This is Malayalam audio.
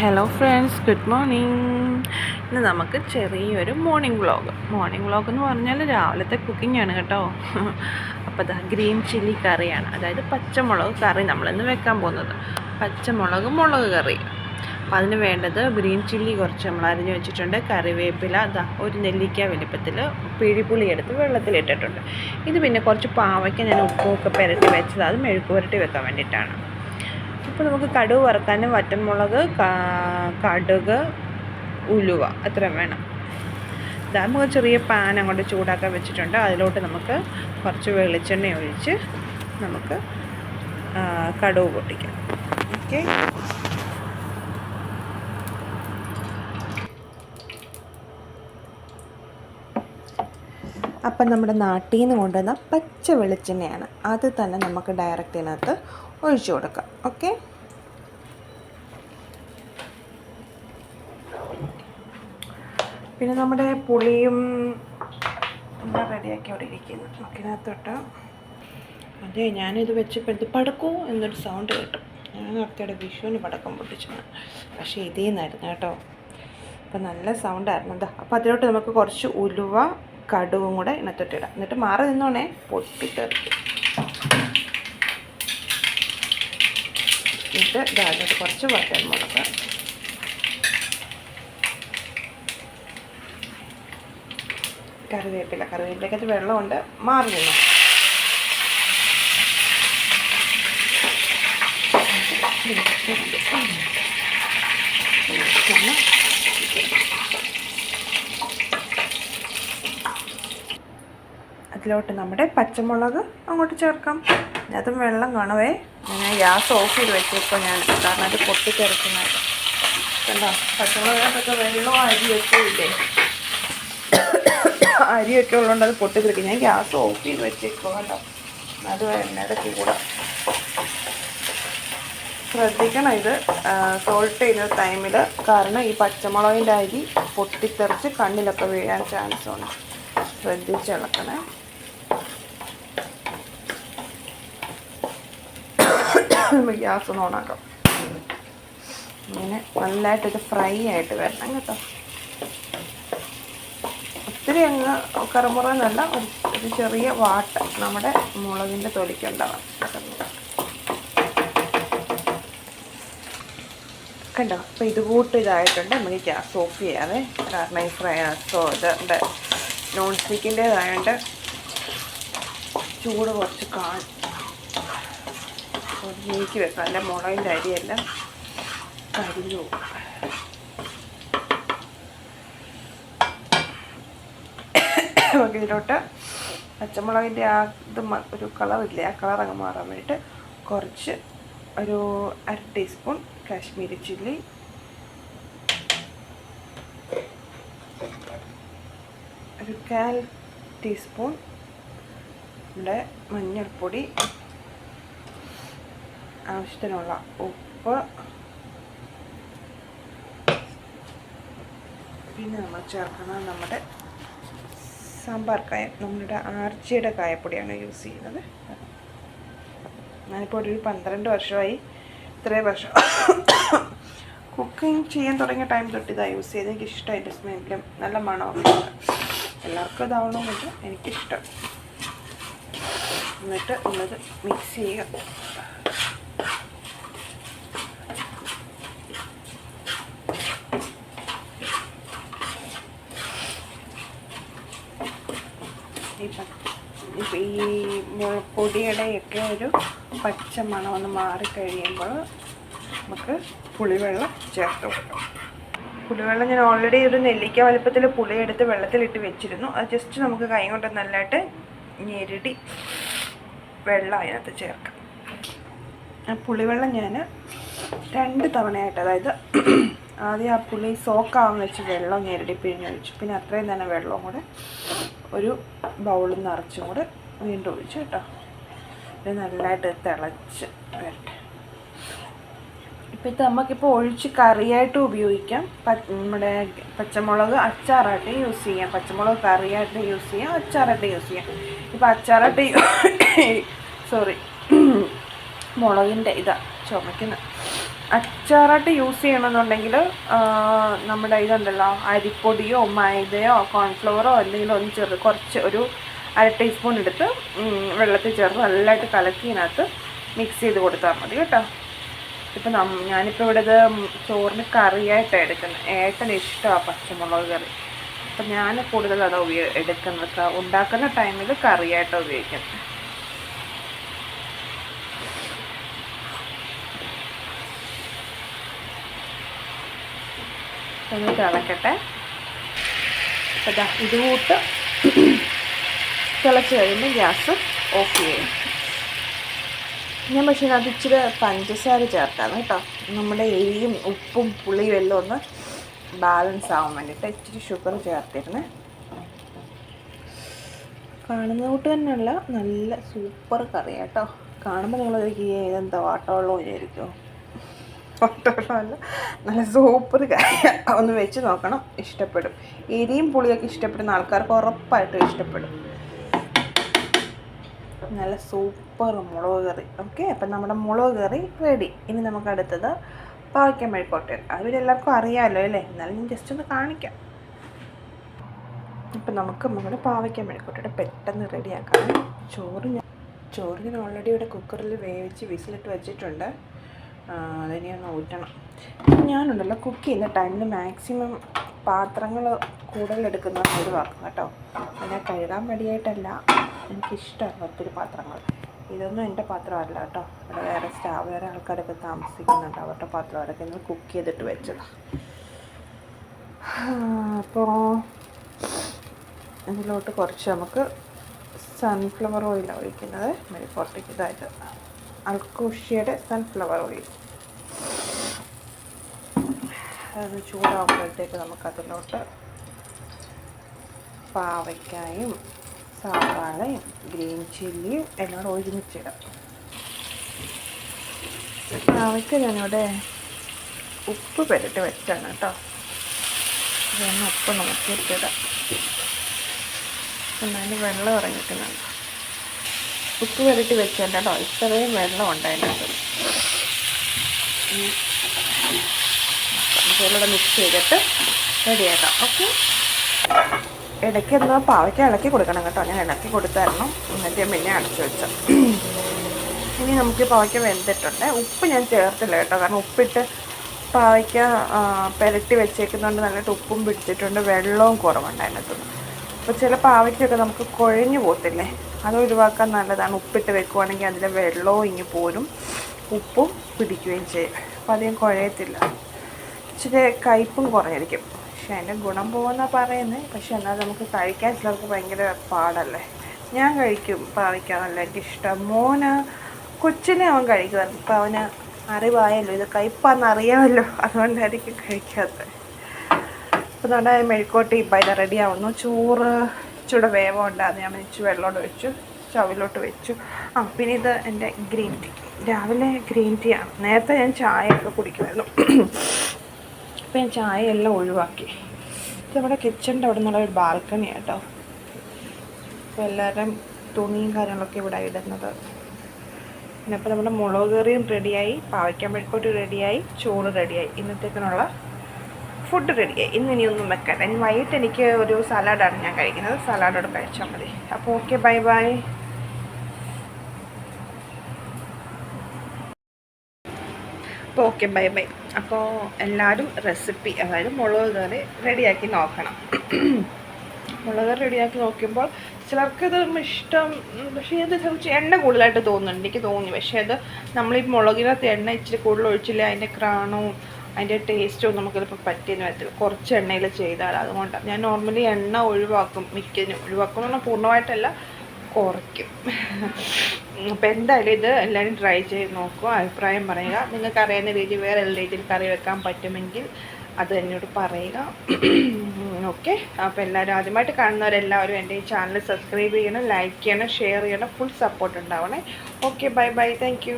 ഹലോ ഫ്രണ്ട്സ് ഗുഡ് മോർണിംഗ് ഇന്ന് നമുക്ക് ചെറിയൊരു മോർണിംഗ് വ്ളോഗ് മോർണിംഗ് വ്ളോഗ് എന്ന് പറഞ്ഞാൽ രാവിലത്തെ കുക്കിംഗ് ആണ് കേട്ടോ. അപ്പോൾ അതാ ഗ്രീൻ ചില്ലി കറിയാണ്. അതായത് പച്ചമുളക് കറി നമ്മളിന്ന് വെക്കാൻ പോകുന്നത്. പച്ചമുളക് മുളക് കറി. അപ്പോൾ അതിന് വേണ്ടത് ഗ്രീൻ ചില്ലി കുറച്ച് നമ്മൾ അരിഞ്ഞ് വെച്ചിട്ടുണ്ട്. കറിവേപ്പില അതാ ഒരു നെല്ലിക്ക വലിപ്പത്തിൽ പിഴിപ്പുളി എടുത്ത് വെള്ളത്തിലിട്ടിട്ടുണ്ട്. ഇത് പിന്നെ കുറച്ച് പാവയ്ക്ക് ഞാൻ ഉപ്പൊക്കെ പുരട്ടി വെച്ചത്. അത് മെഴുക്ക് പുരട്ടി വെക്കാൻ വേണ്ടിയിട്ടാണ്. ഇപ്പോൾ നമുക്ക് കടുക് വറുക്കാനും വറ്റൻമുളക് കടുക് ഉലുവ അത്രയും വേണം. നമുക്ക് ചെറിയ പാൻ അങ്ങോട്ട് ചൂടാക്കാൻ വെച്ചിട്ടുണ്ട്. അതിലോട്ട് നമുക്ക് കുറച്ച് വെളിച്ചെണ്ണ ഒഴിച്ച് നമുക്ക് കടുവ് പൊട്ടിക്കാം. ഓക്കെ. അപ്പം നമ്മുടെ നാട്ടിൽ നിന്ന് കൊണ്ടുവന്ന പച്ച വെളിച്ചെണ്ണയാണ്. അത് തന്നെ നമുക്ക് ഡയറക്റ്റ് ഇതിനകത്ത് ഒഴിച്ചു കൊടുക്കാം. ഓക്കെ പിന്നെ നമ്മുടെ പുളിയും എല്ലാം റെഡിയാക്കി അവിടെ ഇരിക്കുന്നു. നമുക്കിനകത്തോട്ട് അതെ ഞാനിത് വെച്ചപ്പോൾ ഇത് പടക്കൂ എന്നൊരു സൗണ്ട് കേട്ടു. ഞാൻ നേരത്തെ വിഷുവിന് പടക്കം പൊട്ടിച്ചാണ് പക്ഷേ ഇതേന്നായിരുന്നു കേട്ടോ. അപ്പം നല്ല സൗണ്ടായിരുന്നു എന്താ അപ്പോൾ അതിലോട്ട് നമുക്ക് കുറച്ച് ഉലുവ കടുവും കൂടെ ഇണത്തൊട്ടിടാം എന്നിട്ട് മാറി നിന്നോണേ പൊട്ടിത്തെറിക്കും. എന്നിട്ട് അതിലോട്ട് കുറച്ച് വറ്റൽമുളക് കറിവേപ്പില. കറിവേപ്പിലക്കകത്ത് വെള്ളമുണ്ട്. മാറി നിന്നു. പിന്നെ അതിലോട്ട് നമ്മുടെ പച്ചമുളക് അങ്ങോട്ട് ചേർക്കാം. അതും വെള്ളം കാണുവേ. ഞാൻ ഗ്യാസ് ഓഫ് ചെയ്ത് വെച്ചപ്പോൾ ഞാൻ. കാരണം അത് പൊട്ടിത്തെറിക്കുന്നതായിട്ട് കണ്ടോ? പച്ചമുളകിനകത്തൊക്കെ വെള്ളവും അരിയൊക്കെ ഇല്ലേ അരിയൊക്കെ ഉള്ളതുകൊണ്ട് അത് പൊട്ടിത്തെറിക്കും. ഞാൻ ഗ്യാസ് ഓഫ് ചെയ്ത് വെച്ചേക്കോ കണ്ടോ? അത് എണ്ണയുടെ കൂടെ ശ്രദ്ധിക്കണം ഇത് സോൾട്ട് ചെയ്യുന്ന ടൈമിൽ കാരണം ഈ പച്ചമുളകിന്റെ അരി പൊട്ടിത്തെറിച്ച് കണ്ണിലൊക്കെ വീഴാൻ ചാൻസ് ഉണ്ട്. ശ്രദ്ധിച്ച് ഇളക്കണേ നമുക്ക് ഗ്യാസ് ഒന്ന് ഇങ്ങനെ നല്ലതായിട്ട് ഇത് ഫ്രൈ ആയിട്ട് വരണം കേട്ടോ. ഒത്തിരി അങ്ങ് കറുമുറന്നല്ല ഒരു ചെറിയ വാട്ട നമ്മുടെ മുളകിന്റെ തൊലിക്കുണ്ടാവാം കണ്ടോ? അപ്പോൾ ഇത് കൂട്ട് ഇതായിട്ടുണ്ട്. നമുക്ക് ഗ്യാസ് ഓഫ് ചെയ്യാതെ കാരണം ഈ ഫ്രൈ സോ ഇത് നോൺ സ്റ്റിക്കിന്റേതായതുകൊണ്ട് ചൂട് കുറച്ച് കാണും അപ്പോൾ വെക്കാം അല്ല മുളകിന്റെ അരിയെല്ലാം. കരിഞ്ഞു നമുക്ക് ഇതിലോട്ട് പച്ചമുളകിന്റെ ആ ഇത് ഒരു കളറില്ലേ ആ കളർ അങ്ങ് മാറാൻ വേണ്ടിയിട്ട് കുറച്ച് ഒരു അര ടീസ്പൂൺ കാശ്മീരി ചില്ലി. ഒരു കാൽ ടീസ്പൂൺ നമ്മുടെ മഞ്ഞൾപ്പൊടി. ആവശ്യത്തിനുള്ള ഉപ്പ് പിന്നെ നമ്മൾ ചേർക്കുന്നത് നമ്മുടെ സാമ്പാർ കായ നമ്മളുടെ ആർച്ചിയുടെ കായപ്പൊടിയാണ് യൂസ് ചെയ്യുന്നത് ഞാനിപ്പോൾ ഒരു പന്ത്രണ്ട് വർഷമായി ഇത്രയും വർഷം കുക്കിംഗ് ചെയ്യാൻ തുടങ്ങിയ ടൈം തൊട്ട് ഇതാണ് യൂസ് ചെയ്ത് എനിക്ക് ഇഷ്ടമായിട്ട് സ്മെല്ലും നല്ല മണമൊക്കെ എല്ലാവർക്കും ഇതാവണമെന്നില്ല. എനിക്കിഷ്ടം. എന്നിട്ട് ഒന്നത് മിക്സ് ചെയ്യുക ഈ പ- ഇപ്പം ഈ പൊടിയുടെയൊക്കെ ഒരു പച്ച മണം ഒന്ന് മാറിക്കഴിയുമ്പോൾ നമുക്ക് പുളിവെള്ളം ചേർത്ത് കൊടുക്കാം. പുളിവെള്ളം ഞാൻ ഓൾറെഡി ഒരു നെല്ലിക്ക വലുപ്പത്തിൽ പുളി എടുത്ത് വെള്ളത്തിലിട്ട് വെച്ചിരുന്നു. അത് ജസ്റ്റ് നമുക്ക് കൈ കൊണ്ട് നല്ലതായിട്ട് ഞെരടി വെള്ളം അതിനകത്ത് ചേർക്കാം. ആ പുളിവെള്ളം ഞാൻ രണ്ട് തവണയായിട്ട് അതായത് ആദ്യം ആ പുളി സോക്കാവെന്ന് വെച്ച് വെള്ളം ഞെരടി പിഴിഞ്ഞൊഴിച്ചു പിന്നെ അത്രയും തന്നെ വെള്ളവും കൂടെ ഒരു ബൗളിൽ നിറച്ചും കൂടെ വീണ്ടും ഒഴിച്ചു കേട്ടോ. ഇത് നല്ലതായിട്ട് തിളച്ച് വരട്ടെ. ഇപ്പം ഇത് നമുക്കിപ്പോൾ ഒഴിച്ച് കറിയായിട്ട് ഉപയോഗിക്കാം. നമ്മുടെ പച്ചമുളക് അച്ചാറായിട്ട് യൂസ് ചെയ്യാം. പച്ചമുളക് കറിയായിട്ട് യൂസ് ചെയ്യാം. അച്ചാറായിട്ട് യൂസ് ചെയ്യാം. ഇപ്പോൾ അച്ചാറായിട്ട് സോറി. മുളകിന്റെ ഇതാ ചുമക്കുന്ന. അച്ചാറായിട്ട് യൂസ് ചെയ്യണമെന്നുണ്ടെങ്കിൽ നമ്മുടെ ഇതുണ്ടല്ലോ അരിപ്പൊടിയോ മൈദയോ കോൺഫ്ലവറോ എന്തെങ്കിലും ഒന്ന് ചെറു കുറച്ച് ഒരു അര ടീസ്പൂൺ എടുത്ത് വെള്ളത്തിൽ ചേർത്ത് നല്ലതായിട്ട് കലക്കിനകത്ത് മിക്സ് ചെയ്ത് കൊടുത്താൽ മതി കേട്ടോ. ഇപ്പം ഞാനിപ്പോൾ ഇവിടെ ഇത് ചോറിന് കറിയായിട്ടാണ് എടുക്കുന്നത്. ഏട്ടന് ഇഷ്ടമാണ് പച്ചമുളക് കറി. അപ്പം ഞാൻ കൂടുതൽ അത് ഉപയോ എടുക്കുന്നത് ഉണ്ടാക്കുന്ന ടൈമിൽ കറിയായിട്ടാണ് ഉപയോഗിക്കുന്നത്. ഒന്ന് തിളക്കട്ടെ. ഇത് കൂട്ട് തിളച്ച് കഴിയുമ്പോൾ ഗ്യാസ് ഓഫ് ചെയ്യും. ഞാൻ പക്ഷേ അത് ഇച്ചിരി പഞ്ചസാര ചേർക്കാം കേട്ടോ. നമ്മുടെ എരിയും ഉപ്പും പുളിയും എല്ലാം ഒന്ന് ബാലൻസ് ആവാൻ വേണ്ടിയിട്ട് ഇച്ചിരി ഷുഗർ ചേർത്തിരുന്നേ. കാണുന്ന കൂട്ട് തന്നെയുള്ള നല്ല സൂപ്പർ കറി കേട്ടോ. കാണുമ്പോൾ നിങ്ങൾ ഇതെന്താ വാട്ടവെള്ളം വിചാരിക്കുമോ വാട്ടവെള്ളമല്ല നല്ല സൂപ്പർ കറി. ഒന്ന് വെച്ച് നോക്കണം ഇഷ്ടപ്പെടും. എരിയും പുളിയൊക്കെ ഇഷ്ടപ്പെടുന്ന ആൾക്കാർക്ക് ഉറപ്പായിട്ടും ഇഷ്ടപ്പെടും. നല്ല സൂപ്പർ മുളക് കറി. ഓക്കെ അപ്പം നമ്മുടെ മുളക് കറി റെഡി ഇനി നമുക്ക് അടുത്തത് പാവയ്ക്ക മെഴുക്കോട്ടെ അവരെല്ലാവർക്കും അറിയാമല്ലോ അല്ലേ? എന്നാലും ഞാൻ ജസ്റ്റ് ഒന്ന് കാണിക്കാം. ഇപ്പം നമുക്ക് നമ്മുടെ പാവയ്ക്ക മെഴുക്കോട്ടെ പെട്ടെന്ന് റെഡിയാക്കാം ചോറ് ഞാൻ ചോറ് ഞാൻ ഓൾറെഡി ഇവിടെ കുക്കറിൽ വേവിച്ച് വിസിലിട്ട് വെച്ചിട്ടുണ്ട്. അതിനെ ഒന്ന് ഊറ്റണം. ഇപ്പം ഞാനുണ്ടല്ലോ കുക്ക് ചെയ്യുന്ന ടൈമിൽ മാക്സിമം പാത്രങ്ങൾ കൂടുതലെടുക്കുന്ന ഒഴിവാക്കും കേട്ടോ. അതിനെ കഴുകാൻ മടിയായിട്ടല്ല. എനിക്കിഷ്ടമാണ് ഒത്തിരി പാത്രങ്ങൾ. ഇതൊന്നും എന്റെ പാത്രമല്ല കേട്ടോ. ഇവിടെ വേറെ സ്റ്റാഫ് വേറെ ആൾക്കാരൊക്കെ താമസിക്കുന്നുണ്ട്. അവരുടെ പാത്രം അവരൊക്കെ ഇന്ന് കുക്ക് ചെയ്തിട്ട് വെച്ചതാണ് അപ്പോൾ ഇതിലോട്ട് കുറച്ച് നമുക്ക് സൺഫ്ലവർ ഓയിലാണ് ഒഴിക്കുന്നത്. മെഴുക്കോട്ടയ്ക്ക് ഇതായത് അൽക്കുഷിയുടെ സൺഫ്ലവർ ഓയിൽ അത് ചൂടാകുമ്പോഴത്തേക്ക് നമുക്കതിലോട്ട് പാവയ്ക്കായും സവാളയും ഗ്രീൻ ചില്ലിയും എല്ലാം കൂടെ ഒരുമിച്ചിടാം അവയ്ക്ക് ഞാനിവിടെ ഉപ്പ് പെരട്ടി വെച്ചാണ് കേട്ടോ. ഇതൊന്ന് ഉപ്പ് നോക്കിയിട്ടിടാം എന്നാലും വെള്ളം ഇറങ്ങിക്കുന്നുണ്ട് ഉപ്പ് പെരട്ടി വെച്ചേണ്ട കേട്ടോ. ഇത്രയും വെള്ളം ഉണ്ടായിരുന്നു നമുക്കിതിലൂടെ മിക്സ് ചെയ്തിട്ട് റെഡിയാക്കാം ഓക്കെ ഇടയ്ക്ക് ഒന്ന് പാവയ്ക്ക് ഇളക്കി കൊടുക്കണം കേട്ടോ. ഞാൻ ഇളക്കി കൊടുത്തായിരുന്നു. എന്നിട്ട് പിന്നെ അടച്ചു വെച്ച. ഇനി നമുക്ക് പാവയ്ക്ക വെന്തിട്ടുണ്ട്. ഉപ്പ് ഞാൻ ചേർത്തില്ല കേട്ടോ. കാരണം ഉപ്പിട്ട് പാവയ്ക്ക പെരട്ടി വെച്ചേക്കുന്നതുകൊണ്ട് നല്ലതായിട്ട് ഉപ്പും പിടിച്ചിട്ടുണ്ട്. വെള്ളവും കുറവുണ്ട് അതിനകത്തുനിന്ന് അപ്പോൾ ചില പാവയ്ക്കൊക്കെ നമുക്ക് കുഴഞ്ഞു പോകത്തില്ലേ? അത് ഒഴിവാക്കാൻ നല്ലതാണ്. ഉപ്പിട്ട് വെക്കുവാണെങ്കിൽ അതിന്റെ വെള്ളവും ഇങ്ങി പോരും. ഉപ്പും പിടിക്കുകയും ചെയ്യും. അപ്പോൾ അധികം കുഴയത്തില്ല. ഇച്ചിരി കയ്പും കുറഞ്ഞിരിക്കും പക്ഷെ അതിന്റെ ഗുണം പോകുന്നാണ് പറയുന്നത് പക്ഷെ എന്നാൽ നമുക്ക് കഴിക്കാൻ ചിലർക്ക് ഭയങ്കര പാടല്ലേ. ഞാൻ കഴിക്കും പാവയ്ക്ക നല്ല എനിക്കിഷ്ടം മോന് കൊച്ചിനെ അവൻ കഴിക്കുമായിരുന്നു. ഇപ്പം അവന് അറിവായല്ലോ ഇത് കയ്പാന്ന് അറിയാമല്ലോ. അതുകൊണ്ടായിരിക്കും കഴിക്കാത്തത്. അപ്പം നമ്മുടെ മെഴുക്കോട്ടി ഇപ്പം ഇത് റെഡി ആവുന്നു. ചോറ് ഇച്ചിരി വേവം ഉണ്ടായിരുന്നു. ഞാൻ വെച്ച് വെള്ളമോട് വെച്ചു ചവിലോട്ട് വെച്ചു. ആ പിന്നെ ഇത് എന്റെ ഗ്രീൻ ടീ. രാവിലെ ഗ്രീൻ ടീ ആണ്. നേരത്തെ ഞാൻ ചായയൊക്കെ കുടിക്കുമായിരുന്നു. അപ്പോൾ ഞാൻ ചായ എല്ലാം ഒഴിവാക്കി. ഇത് നമ്മുടെ കിച്ചണിന്റെ അവിടെ നിന്നുള്ള ഒരു ബാൽക്കണി കേട്ടോ അപ്പോൾ എല്ലാവരും തുണിയും കാര്യങ്ങളൊക്കെ ഇവിടെ ഇടുന്നത്. പിന്നെ അപ്പോൾ നമ്മുടെ മുളക് കറിയും റെഡിയായി പാവയ്ക്കാൻ മെഴുക്കോട്ട് റെഡിയായി ചോറ് റെഡിയായി ഇന്നത്തേക്കിനുള്ള ഫുഡ് റെഡിയായി ഇന്ന് ഇനിയൊന്നും വെക്കണ്ട. ഇനി വൈകിട്ട് എനിക്ക് ഒരു സലാഡാണ് ഞാൻ കഴിക്കുന്നത്. സലാഡോട് കഴിച്ചാൽ മതി. അപ്പോൾ ഓക്കെ ബൈ ബൈ അപ്പോൾ ഓക്കെ ബൈ ബൈ. അപ്പോൾ എല്ലാവരും റെസിപ്പി അതായത് മുളക് കറി റെഡിയാക്കി നോക്കണം. മുളക് റെഡിയാക്കി നോക്കുമ്പോൾ ചിലർക്കത് ഇഷ്ടം പക്ഷേ ഇത് കുറച്ച് എണ്ണ കൂടുതലായിട്ട് തോന്നുന്നുണ്ട്. എനിക്ക് തോന്നി. പക്ഷേ അത് നമ്മൾ ഈ മുളകിനകത്ത് എണ്ണ ഇച്ചിരി കൂടുതൽ ഒഴിച്ചില്ല അതിന്റെ ക്രാണവും അതിന്റെ ടേസ്റ്റും നമുക്ക് ചിലപ്പോൾ പറ്റിയെന്ന് വരത്തില്ല. കുറച്ച് എണ്ണയിൽ ചെയ്താൽ അതുകൊണ്ടാണ്. ഞാൻ നോർമലി എണ്ണ ഒഴിവാക്കും മിക്കതിനും. ഒഴിവാക്കും എന്ന് പറഞ്ഞാൽ പൂർണമായിട്ടല്ല. കുറയ്ക്കും. അപ്പോൾ എന്തായാലും ഇത് എല്ലാവരും ട്രൈ ചെയ്ത് നോക്കുക അഭിപ്രായം പറയുക. നിങ്ങൾക്ക് അറിയുന്ന രീതിയിൽ വേറെ എല്ലാ രീതിയിൽ കറി വെക്കാൻ പറ്റുമെങ്കിൽ അത് എന്നോട് പറയുക. ഓക്കെ അപ്പോൾ എല്ലാവരും ആദ്യമായിട്ട് കാണുന്നവരെല്ലാവരും എന്റെ ഈ ചാനൽ സബ്സ്ക്രൈബ് ചെയ്യണം ലൈക്ക് ചെയ്യണം ഷെയർ ചെയ്യണം full support ഉണ്ടാവണേ. Okay bye bye thank